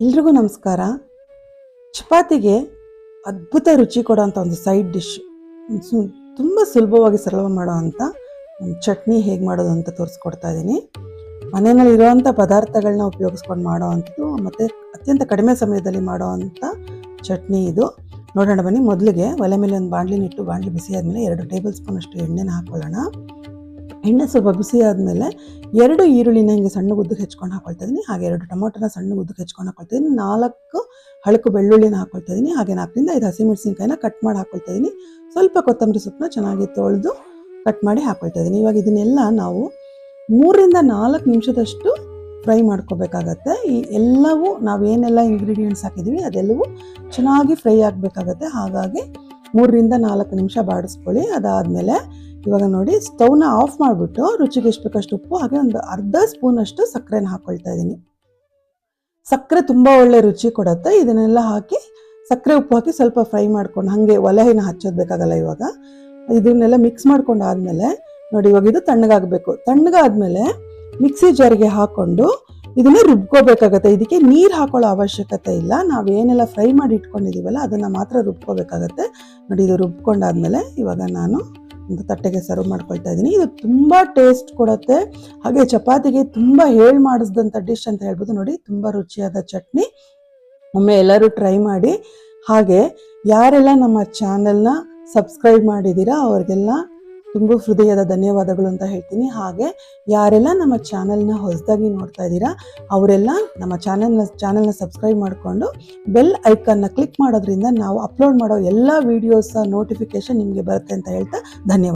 ಎಲ್ರಿಗೂ ನಮಸ್ಕಾರ. ಚಪಾತಿಗೆ ಅದ್ಭುತ ರುಚಿ ಕೊಡೋಂಥ ಒಂದು ಸೈಡ್ ಡಿಶ್ ತುಂಬ ಸುಲಭವಾಗಿ ಸರಳ ಮಾಡೋ ಒಂದು ಚಟ್ನಿ ಹೇಗೆ ಮಾಡೋದು ಅಂತ ತೋರಿಸ್ಕೊಡ್ತಾ ಇದ್ದೀನಿ ಮನೆಯಲ್ಲಿ ಇರೋವಂಥ ಪದಾರ್ಥಗಳನ್ನ ಉಪಯೋಗಿಸ್ಕೊಂಡು ಮಾಡೋ ಅಂಥದ್ದು ಮತ್ತು ಅತ್ಯಂತ ಕಡಿಮೆ ಸಮಯದಲ್ಲಿ ಮಾಡೋ ಅಂಥ ಚಟ್ನಿ ಇದು. ನೋಡೋಣ ಬನ್ನಿ, ಮೊದಲಿಗೆ ಒಲೆ ಮೇಲೆ ಒಂದು ಬಾಣಲಿನಿಟ್ಟು ಬಾಣಲಿ ಬಿಸಿ ಆದಮೇಲೆ ಎರಡು ಟೇಬಲ್ ಸ್ಪೂನ್ ಅಷ್ಟು ಎಣ್ಣೆನ ಹಾಕ್ಕೊಳ್ಳೋಣ ಎಣ್ಣೆ ಸ್ವಲ್ಪ ಬಿಸಿ ಆದಮೇಲೆ ಎರಡು ಈರುಳ್ಳಿನ ಹಿಂಗೆ ಸಣ್ಣ ಉದ್ದಕ್ಕೆ ಹೆಚ್ಕೊಂಡು ಹಾಕೊಳ್ತಾ ಇದ್ದೀನಿ ಹಾಗೆ ಎರಡು ಟೊಮೊಟೊನ ಸಣ್ಣ ಉದ್ದಕ್ಕೆ ಹೆಚ್ಕೊಂಡು ಹಾಕೊಳ್ತಾ ನಾಲ್ಕು ಹಳಕು ಬೆಳ್ಳುಳ್ಳಿನ ಹಾಕೊಳ್ತಾ ಇದ್ದೀನಿ ಹಾಗೆ ನಾಲ್ಕರಿಂದ ಐದು ಹಸಿಮೆಣಸಿನ್ಕಾಯಿನ ಕಟ್ ಮಾಡಿ ಹಾಕೊಳ್ತಾ ಇದ್ದೀನಿ ಸ್ವಲ್ಪ ಕೊತ್ತಂಬರಿ ಸೊಪ್ಪನ್ನ ಚೆನ್ನಾಗಿ ತೊಳೆದು ಕಟ್ ಮಾಡಿ ಹಾಕೊಳ್ತಾ ಇದ್ದೀನಿ ಇವಾಗ ಇದನ್ನೆಲ್ಲ ನಾವು ಮೂರರಿಂದ ನಾಲ್ಕು ನಿಮಿಷದಷ್ಟು ಫ್ರೈ ಮಾಡ್ಕೋಬೇಕಾಗತ್ತೆ. ಈ ಎಲ್ಲವೂ ನಾವೇನೆಲ್ಲ ಇಂಗ್ರೀಡಿಯೆಂಟ್ಸ್ ಹಾಕಿದ್ದೀವಿ ಅದೆಲ್ಲವೂ ಚೆನ್ನಾಗಿ ಫ್ರೈ ಆಗಬೇಕಾಗತ್ತೆ. ಹಾಗಾಗಿ ಮೂರರಿಂದ ನಾಲ್ಕು ನಿಮಿಷ ಬಾಡಿಸ್ಕೊಳ್ಳಿ. ಅದಾದಮೇಲೆ ಇವಾಗ ನೋಡಿ ಸ್ಟವ್ನ ಆಫ್ ಮಾಡಿಬಿಟ್ಟು ರುಚಿಗೆ ಎಷ್ಟು ಬೇಕಷ್ಟು ಉಪ್ಪು, ಹಾಗೆ ಒಂದು ಅರ್ಧ ಸ್ಪೂನಷ್ಟು ಸಕ್ಕರೆನ ಹಾಕ್ಕೊಳ್ತಾ ಇದ್ದೀನಿ. ಸಕ್ಕರೆ ತುಂಬ ಒಳ್ಳೆ ರುಚಿ ಕೊಡುತ್ತೆ. ಇದನ್ನೆಲ್ಲ ಹಾಕಿ ಸಕ್ಕರೆ ಉಪ್ಪು ಹಾಕಿ ಸ್ವಲ್ಪ ಫ್ರೈ ಮಾಡ್ಕೊಂಡು, ಹಾಗೆ ಒಲೆಯನ್ನು ಹಚ್ಚೋದು ಬೇಕಾಗಲ್ಲ ಇವಾಗ. ಇದನ್ನೆಲ್ಲ ಮಿಕ್ಸ್ ಮಾಡ್ಕೊಂಡು ಆದಮೇಲೆ ನೋಡಿ, ಇವಾಗ ಇದು ತಣ್ಣಗಾಗಬೇಕು. ತಣ್ಣಗಾದ್ಮೇಲೆ ಮಿಕ್ಸಿ ಜಾರಿಗೆ ಹಾಕ್ಕೊಂಡು ಇದನ್ನು ರುಬ್ಕೋಬೇಕಾಗತ್ತೆ. ಇದಕ್ಕೆ ನೀರು ಹಾಕೊಳ್ಳೋ ಅವಶ್ಯಕತೆ ಇಲ್ಲ. ನಾವು ಏನೆಲ್ಲ ಫ್ರೈ ಮಾಡಿ ಇಟ್ಕೊಂಡಿದ್ದೀವಲ್ಲ ಅದನ್ನು ಮಾತ್ರ ರುಬ್ಕೋಬೇಕಾಗತ್ತೆ. ನೋಡಿ, ಇದು ರುಬ್ಕೊಂಡಾದ್ಮೇಲೆ ಇವಾಗ ನಾನು ಒಂದು ತಟ್ಟೆಗೆ ಸರ್ವ್ ಮಾಡ್ಕೊಳ್ತಾ ಇದ್ದೀನಿ. ಇದು ತುಂಬ ಟೇಸ್ಟ್ ಕೊಡುತ್ತೆ. ಹಾಗೆ ಚಪಾತಿಗೆ ತುಂಬ ಹೇಳಿ ಮಾಡಿಸಿದಂಥ ಡಿಶ್ ಅಂತ ಹೇಳ್ಬೋದು. ನೋಡಿ, ತುಂಬ ರುಚಿಯಾದ ಚಟ್ನಿ. ಒಮ್ಮೆ ಎಲ್ಲರೂ ಟ್ರೈ ಮಾಡಿ. ಹಾಗೆ, ಯಾರೆಲ್ಲ ನಮ್ಮ ಚಾನೆಲ್ನ ಸಬ್ಸ್ಕ್ರೈಬ್ ಮಾಡಿದ್ದೀರಾ, ಅವ್ರಿಗೆಲ್ಲ ತುಂಬ ಹೃದಯದ ಧನ್ಯವಾದಗಳು ಅಂತ ಹೇಳ್ತೀನಿ. ಹಾಗೆ ಯಾರೆಲ್ಲ ನಮ್ಮ ಚಾನಲ್ನ ಹೊಸದಾಗಿ ನೋಡ್ತಾ ಇದ್ದೀರಾ, ಅವರೆಲ್ಲ ನಮ್ಮ ಚಾನಲ್ನ ಚಾನಲ್ನ ಸಬ್ಸ್ಕ್ರೈಬ್ ಮಾಡಿಕೊಂಡು ಬೆಲ್ ಐಕನ್ನ ಕ್ಲಿಕ್ ಮಾಡೋದ್ರಿಂದ ನಾವು ಅಪ್ಲೋಡ್ ಮಾಡೋ ಎಲ್ಲ ವೀಡಿಯೋಸ ನೋಟಿಫಿಕೇಶನ್ ನಿಮಗೆ ಬರುತ್ತೆ ಅಂತ ಹೇಳ್ತಾ ಧನ್ಯವಾದ.